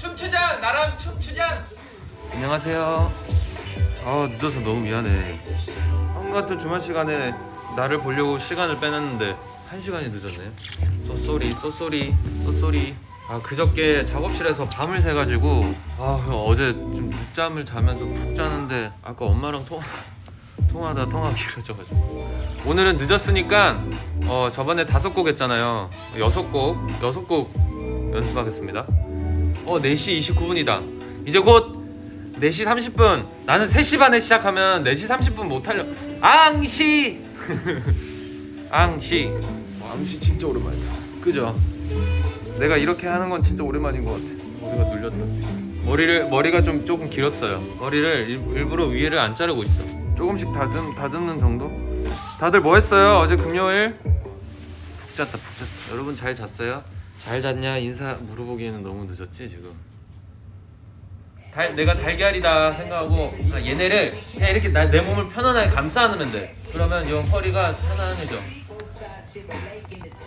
춤추장 나랑 춤추장 안녕하세요. 아 늦어서 너무 미안해. 형 같은 주말 시간에 나를 보려고 시간을 빼놨는데 한 시간이 늦었네. 쏘쏘리 쏘쏘리 쏘쏘리. 아 그저께 작업실에서 밤을 새가지고 아 어제 좀 늦잠을 자면서 푹 자는데 아까 엄마랑 통화 통화하다 통화 길어져가지고 오늘은 늦었으니까 어 저번에 다섯 곡 했잖아요. 여섯 곡 여섯 곡 연습하겠습니다. 어 4시 29분이다. 이제 곧 4시 30분. 나는 3시 반에 시작하면 4시 30분 못 하려. 앙시. 앙시. 암시 진짜 오랜만이다 그죠? 내가 이렇게 하는 건 진짜 오랜만인 것 같아. 머리가 눌렸다. 머리를 머리가 좀 조금 길었어요. 머리를 일, 일부러 위에를 안 자르고 있어. 조금씩 다듬 다듬는 정도? 다들 뭐 했어요? 어제 금요일? 푹 잤다 푹 잤어. 여러분 잘 잤어요? 잘 잤냐 인사 물어보기에는 너무 늦었지 지금. 달, 내가 달걀이다 생각하고 아, 얘네를 그냥 이렇게 나, 내 몸을 편안하게 감싸 안으면 돼. 그러면 이 허리가 편안해져.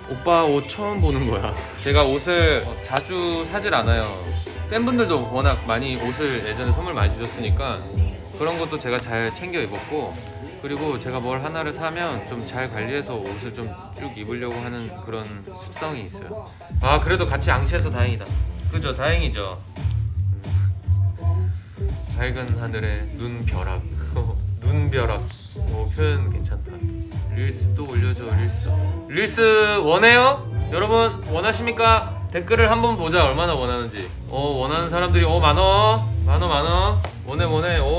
오빠 옷 처음 보는 거야. 제가 옷을 어, 자주 사질 않아요. 팬분들도 워낙 많이 옷을 예전에 선물 많이 주셨으니까 그런 것도 제가 잘 챙겨 입었고 그리고 제가 뭘 하나를 사면 좀 잘 관리해서 옷을 좀 쭉 입으려고 하는 그런 습성이 있어요. 아 그래도 같이 앙시해서 다행이다. 그죠 다행이죠. 밝은 하늘에 눈 벼락 눈 벼락 오 표현 괜찮다 릴스 또 올려줘 릴스 릴스 원해요? 여러분 원하십니까? 댓글을 한번 보자 얼마나 원하는지 어 원하는 사람들이 어 많어 많어 많어 원해 원해 오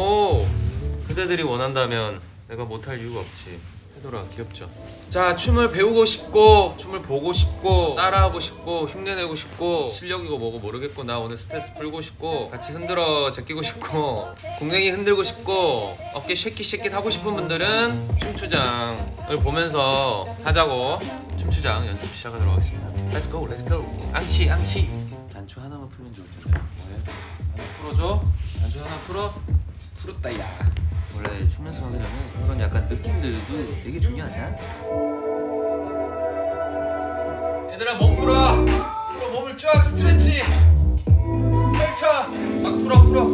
그대들이 원한다면 내가 못할 이유가 없지. 해돌아 귀엽죠? 자 춤을 배우고 싶고 춤을 보고 싶고 따라하고 싶고 흉내내고 싶고 실력이고 뭐고 모르겠고 나 오늘 스트레스 풀고 싶고 같이 흔들어 제끼고 싶고 공랭이 흔들고 싶고 어깨 쉐킷 쉐킷 하고 싶은 분들은 춤추장을 보면서 하자고. 춤추장 연습 시작하도록 하겠습니다. Let's go Let's go. 앙시 앙시. 단추 하나만 풀면 좋을 텐데. 왜? 하나 풀어줘. 단추 하나 풀어. 풀었다 야 원래 추면서 하기 전에 그런 약간 느낌들도 되게 중요하냐? 얘들아 몸 풀어. 풀어 몸을 쫙 스트레치. 펼쳐. 막 풀어 풀어.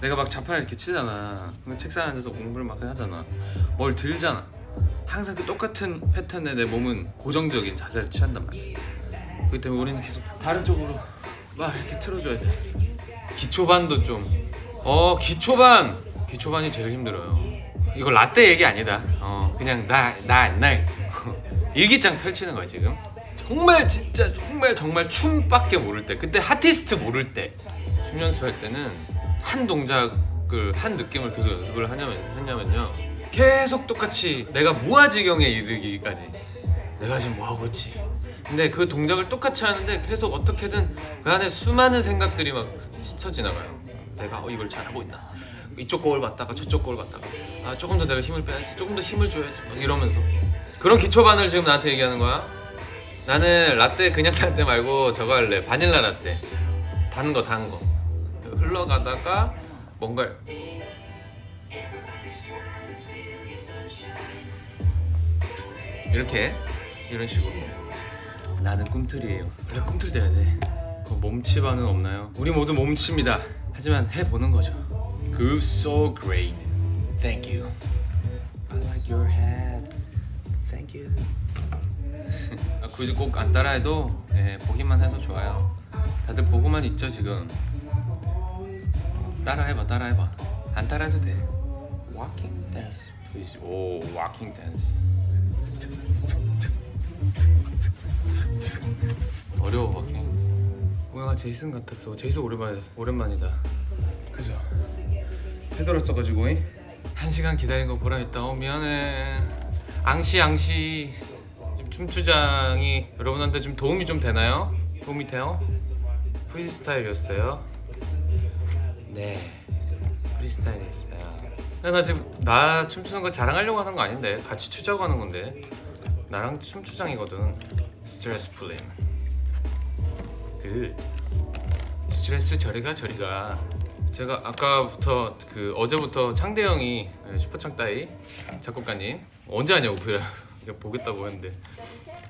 내가 막 자판을 이렇게 치잖아. 그러면 책상에 앉아서 공부를 막 하잖아. 뭘 들잖아. 항상 그 똑같은 패턴의 내 몸은 고정적인 자세를 취한단 말이야. 그렇기 때문에 우리는 계속 다른 쪽으로. 막 이렇게 틀어줘야 돼. 기초반도 좀 어 기초반. 기초반이 제일 힘들어요. 이거 라떼 얘기 아니다. 어 그냥 나 나 날. 일기장 펼치는 거야 지금. 정말 진짜 정말 정말 춤밖에 모를 때. 그때 하티스트 모를 때. 춤 연습할 때는 한 동작을 한 느낌을 계속 연습을 하냐면 했냐면요. 계속 똑같이 내가 무아지경에 이르기까지. 내가 지금 뭐 하고 있지? 근데 그 동작을 똑같이 하는데 계속 어떻게든 그 안에 수많은 생각들이 막 스쳐 지나가요 내가 어, 이걸 잘하고 있나 이쪽 거울 봤다가 저쪽 거울 봤다가 아 조금 더 내가 힘을 빼야지. 조금 더 힘을 줘야지. 막 이러면서. 그런 기초반을 지금 나한테 얘기하는 거야? 나는 라떼 그냥 라떼 말고 저거 할래. 바닐라 라떼. 단 거 단 거. 흘러가다가 뭔가 이렇게 이런 식으로. 나는 꿈틀이에요. 그래 꿈틀 돼야 돼. 그 몸치 반은 없나요? 우리 모두 몸치입니다 하지만 해보는 거죠 Groove so great Thank you I like your head Thank you 아, 굳이 꼭 안 따라해도 예, 보기만 해도 좋아요 다들 보고만 있죠 지금 따라해봐 따라해봐 안 따라해도 돼 Walking dance please 오 walking dance 어려워 walking 뭐야 제이슨 같았어. 제이슨 오랜만에 오랜만이다. 그죠. 해돌았어가지고 한 시간 기다린 거 보람 있다. 어 미안해. 앙시 앙시. 지금 춤추장이 여러분한테 좀 도움이 좀 되나요? 도움이 돼요? 프리스타일이었어요? 네. 프리스타일이었어요. 나 지금 나 춤추는 거 자랑하려고 하는 거 아닌데. 같이 추자고 하는 건데. 나랑 춤추장이거든. 스트레스 풀림 그 스트레스 저리가 저리가. 제가 아까부터 그 어제부터 창대 형이 네, 슈퍼창 따이 작곡가님 언제 하냐고 이거 보겠다고 했는데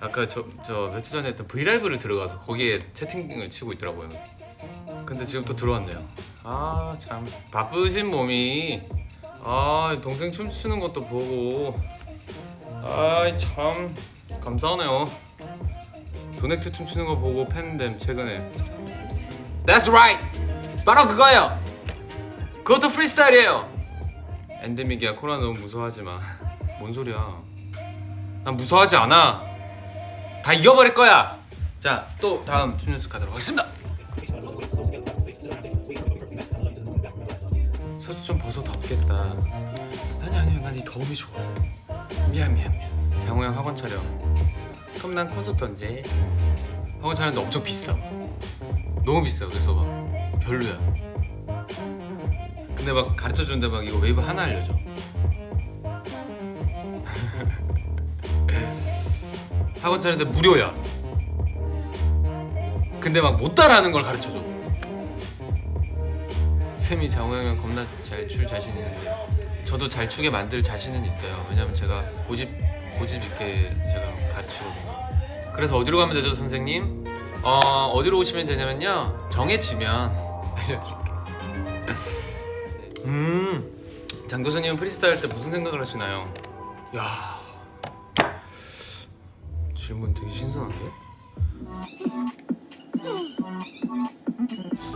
아까 저, 저 며칠 전에 했던 브이라이브를 들어가서 거기에 채팅을 치고 있더라고요. 근데 지금 또 들어왔네요. 아 참. 바쁘신 몸이. 아 동생 춤추는 것도 보고. 아이 참. 감사하네요 도넥트 춤추는 거 보고 팬됨 최근에. That's right! 바로 그거예요! 그것도 프리스타일이에요! 엔데믹이야. 코로나 너무 무서워하지 마뭔 소리야. 난 무서워하지 않아. 다 이겨버릴 거야! 자 또 다음 춤 연습 가도록 하겠습니다! 서주 좀 벗어 덥겠다. 아니 아니 난이 더움이 좋아. 미안 미안 미안. 장호 형 학원 촬영 난 콘서트 언제 학원 촬영인데 엄청 비싸. 너무 비싸 그래서 막 별로야. 근데 막 가르쳐 주는데 막 이거 웨이브 하나 알려줘. 학원 촬영인데 무료야. 근데 막 못 따라하는 걸 가르쳐 줘. 쌤이 장호 형은 겁나 잘 출 자신 있는데. 저도 잘 추게 만들 자신은 있어요. 왜냐면 제가 고집 고집 있게 제가 가르치거든요 그래서 어디로 가면 되죠 선생님? 어 어디로 오시면 되냐면요 정해지면 알려드릴게요 음장 교수님은 프리스타일 할때 무슨 생각을 하시나요? 야 질문 되게 신선한데?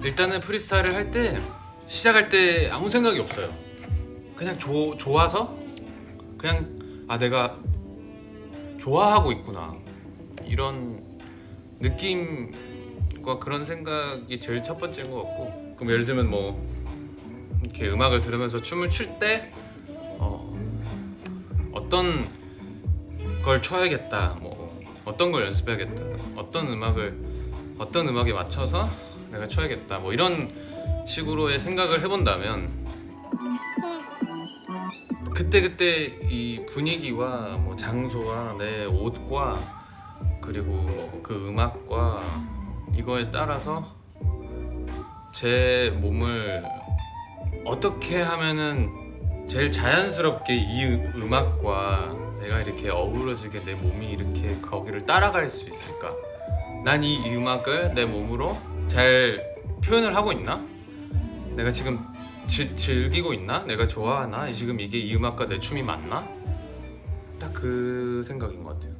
일단은 프리스타일을 할 때 시작할 때 아무 생각이 없어요. 그냥 조, 좋아서 그냥 아 내가 좋아하고 있구나 이런 느낌과 그런 생각이 제일 첫 번째인 것 같고 그럼 예를 들면 뭐 이렇게 음악을 들으면서 춤을 출때 어, 어떤 걸 춰야겠다 뭐 어떤 걸 연습해야겠다 어떤 음악을 어떤 음악에 맞춰서 내가 춰야겠다 뭐 이런 식으로의 생각을 해본다면 그때 그때 이 분위기와 뭐 장소와 내 옷과 그리고 그 음악과 이거에 따라서 제 몸을 어떻게 하면은 제일 자연스럽게 이 음- 음악과 내가 이렇게 어우러지게 내 몸이 이렇게 거기를 따라갈 수 있을까? 난 이 음악을 내 몸으로 잘 표현을 하고 있나? 내가 지금 지- 즐기고 있나? 내가 좋아하나? 지금 이게 이 음악과 내 춤이 맞나? 딱 그 생각인 것 같아요.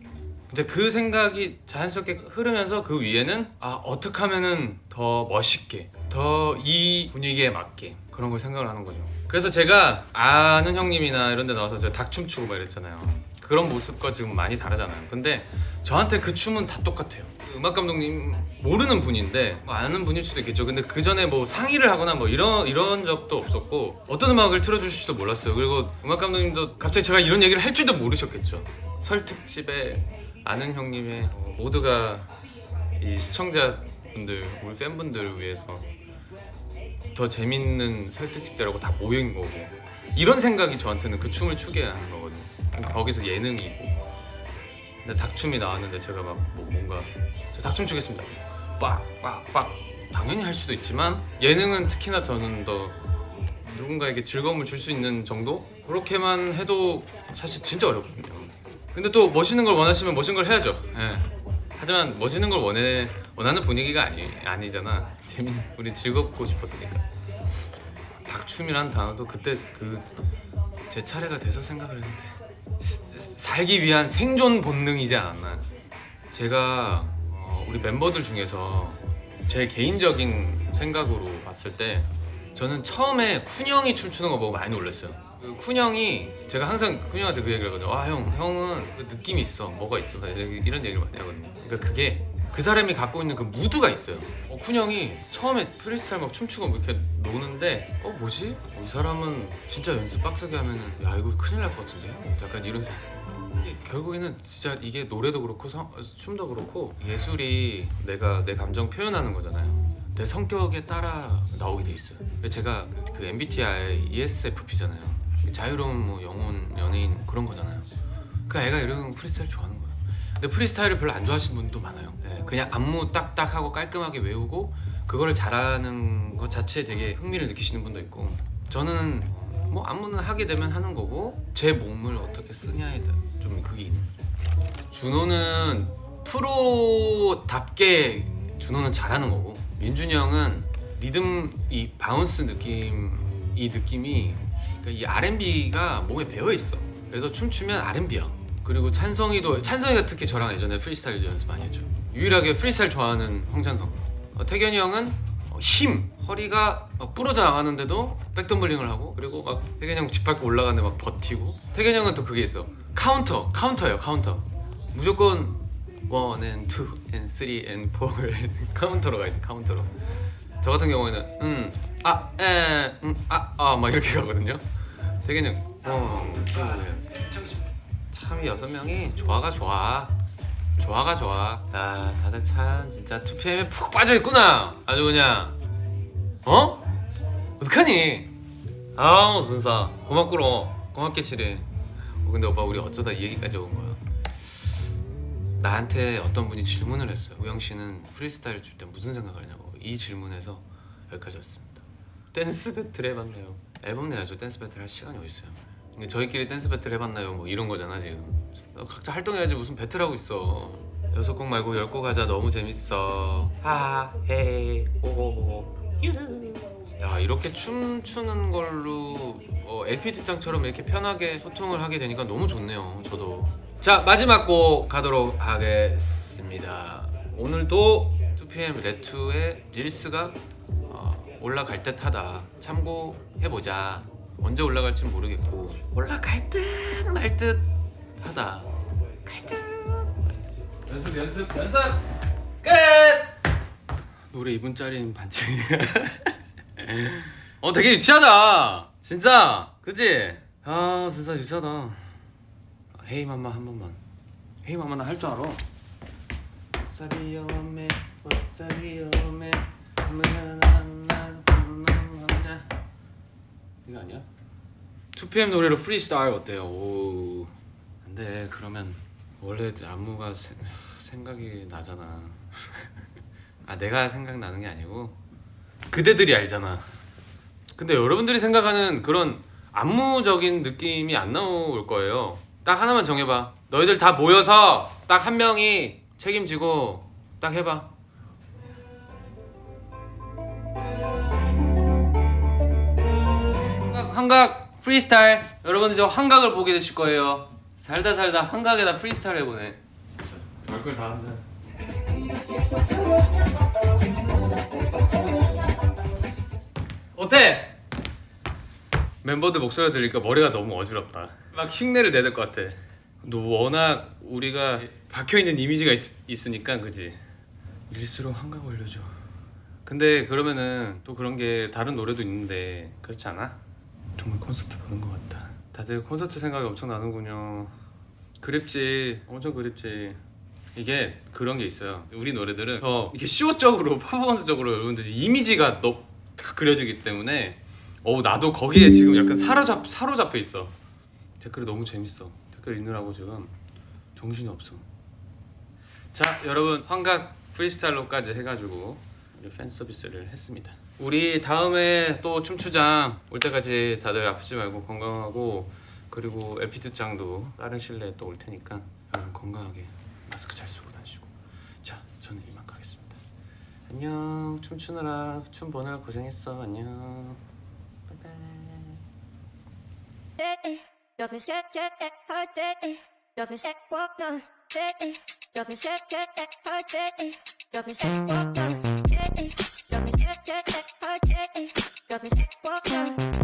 이제 그 생각이 자연스럽게 흐르면서 그 위에는 아 어떻게 하면은 더 멋있게 더 이 분위기에 맞게 그런 걸 생각을 하는 거죠. 그래서 제가 아는 형님이나 이런 데 나와서 저 닭춤 추고 막 이랬잖아요. 그런 모습과 지금 많이 다르잖아요. 근데 저한테 그 춤은 다 똑같아요. 그 음악 감독님 모르는 분인데 뭐 아는 분일 수도 있겠죠. 근데 그 전에 뭐 상의를 하거나 뭐 이런 이런 적도 없었고 어떤 음악을 틀어주실지도 몰랐어요. 그리고 음악 감독님도 갑자기 제가 이런 얘기를 할 줄도 모르셨겠죠. 설 특집에 아는 형님의 어, 모두가 이 시청자분들 우리 팬분들을 위해서 더 재밌는 설 특집대라고 다 모인 거고 이런 생각이 저한테는 그 춤을 추게 하는 거거든요. 그러니까 거기서 예능이고 근데 닭춤이 나왔는데 제가 막 뭐 뭔가 저 닭춤 추겠습니다. 빡빡빡 당연히 할 수도 있지만 예능은 특히나 저는 더 누군가에게 즐거움을 줄 수 있는 정도 그렇게만 해도 사실 진짜 어렵거든요. 근데 또 멋있는 걸 원하시면 멋진 걸 해야죠. 예. 하지만 멋있는 걸 원해 원하는 분위기가 아니 아니잖아. 재밌 우리 즐겁고 싶었으니까. 닭춤이란 단어도 그때 그 제 차례가 돼서 생각을 했는데 살기 위한 생존 본능이지 않았나. 제가 어, 우리 멤버들 중에서 제 개인적인 생각으로 봤을 때 저는 처음에 쿤형이 춤추는 거 보고 많이 놀랐어요. 그 쿤형이 제가 항상 쿤형한테 그 얘기를 하거든요. 아 형, 형은 그 느낌이 있어, 뭐가 있어, 이런 얘기를 많이 하거든요. 그러니까 그게 그 사람이 갖고 있는 그 무드가 있어요. 어, 쿤형이 처음에 프리스타일 막 춤추고 뭐 이렇게 노는데 어 뭐지? 어, 이 사람은 진짜 연습 빡세게 하면은 야 이거 큰일 날 것 같은데? 약간 이런 생각. 결국에는 진짜 이게 노래도 그렇고 성- 춤도 그렇고 예술이 내가 내 감정 표현하는 거잖아요. 내 성격에 따라 나오게 돼 있어요. 제가 그, 그 MBTI ESFP잖아요. 자유로운 뭐 영혼 연예인 그런 거잖아요. 그 애가 이런 프리스타일 좋아하는 거예요. 근데 프리스타일을 별로 안 좋아하시는 분도 많아요. 네, 그냥 안무 딱딱하고 깔끔하게 외우고 그거를 잘하는 것 자체에 되게 흥미를 느끼시는 분도 있고 저는 뭐 안무는 하게 되면 하는 거고 제 몸을 어떻게 쓰냐에 좀 그게 있는 거죠. 준호는 프로답게 준호는 잘하는 거고 민준이 형은 리듬 이 바운스 느낌 이 느낌이 그러니까 이 R&B가 몸에 배어 있어. 그래서 춤추면 R&B야. 그리고 찬성이도 찬성이가 특히 저랑 예전에 프리스타일 연습 많이 했죠. 유일하게 프리스타일 좋아하는 황찬성. 어, 태견이 형은 어, 힘 허리가 막 부러져 나가는데도 백덤블링을 하고 그리고 막 태견이 형 뒷밟고 올라가는데 막 버티고 태견이 형은 또 그게 있어 카운터 카운터예요 카운터 무조건 원, 앤 투, 앤 쓰리, 앤 포, 앤 카운터로 가야 돼 카운터로 저 같은 경우에는 음, 아, 에, 음, 아, 아, 막 이렇게 가거든요. 태견이 형 원, 투, 참 여섯 명이 좋아가 좋아. 좋아가 좋아. 아 다들 참 진짜 2PM에 푹 빠져 있구나. 아주 그냥. 어? 어떡하니? 아우 순사. 고맙구로. 고맙게 시래 어, 근데 오빠 우리 어쩌다 이 얘기까지 온 거야? 나한테 어떤 분이 질문을 했어요. 우영 씨는 프리스타일 출때 무슨 생각을 하냐고 이 질문에서 여기까지 왔습니다. 댄스 배틀 해봤나요? 앨범 내야죠. 댄스 배틀 할 시간이 어딨어요? 근데 저희끼리 댄스 배틀 해봤나요? 뭐 이런 거잖아 지금. 어, 각자 활동해야지 무슨 배틀 하고 있어. 여섯 곡 말고 열 곡 하자. 너무 재밌어. 하헤 오호호 야 이렇게 춤 추는 걸로 어, LP 듣장처럼 이렇게 편하게 소통을 하게 되니까 너무 좋네요 저도. 자 마지막 곡 가도록 하겠습니다. 오늘도 2PM 레투의 릴스가 어, 올라갈 듯 하다. 참고해보자. 언제 올라갈지 모르겠고. 올라갈 듯 말 듯 하다. 연습 연습 연습! 끝. 노래 2분짜리는 반칙. 어 되게 유치하다. 진짜. 그지? 아 진짜 유치하다. 헤이 맘마 한 번만. 헤이 맘마 나할 줄 알아 이거 아니야? 2PM 노래로 프리스타일 어때요? 오 안돼 그러면 원래 안무가 세- 생각이 나잖아. 아 내가 생각나는 게 아니고? 그대들이 알잖아. 근데 여러분들이 생각하는 그런 안무적인 느낌이 안 나올 거예요. 딱 하나만 정해봐. 너희들 다 모여서 딱 한 명이 책임지고 딱 해봐 환각, 환각 프리스타일 여러분 이제 환각을 보게 되실 거예요 살다 살다 환각에다 프리스타일 해보네 별걸 다 한다 어때? 멤버들 목소리가 들으니까 머리가 너무 어지럽다. 막 흉내를 내야 될 것 같아. 너 워낙 우리가 박혀있는 이미지가 있, 으니까 그지? 일수록 한강 올려줘. 근데 그러면은 또 그런 게 다른 노래도 있는데 그렇지 않아? 정말 콘서트 보는 것 같다. 다들 콘서트 생각이 엄청 나는군요. 그립지, 엄청 그립지. 이게 그런 게 있어요. 우리 노래들은 더 이렇게 쇼적으로 퍼포먼스적으로 여러분들 이미지가 너, 다 그려지기 때문에 어 나도 거기에 지금 약간 사로잡 사로잡혀 있어. 댓글이 너무 재밌어. 댓글 읽느라고 지금 정신이 없어. 자 여러분 환각 프리스타일로까지 해가지고 팬 서비스를 했습니다. 우리 다음에 또 춤추장 올 때까지 다들 아프지 말고 건강하고 그리고 듣장도 다른 실내에 또 올 테니까 여러분 건강하게 마스크 잘 쓰고 다니시고. 자 저는 이만 가겠습니다. 안녕. 춤추느라 춤 보느라 고생했어. 안녕. 바이바이. 옆에 새게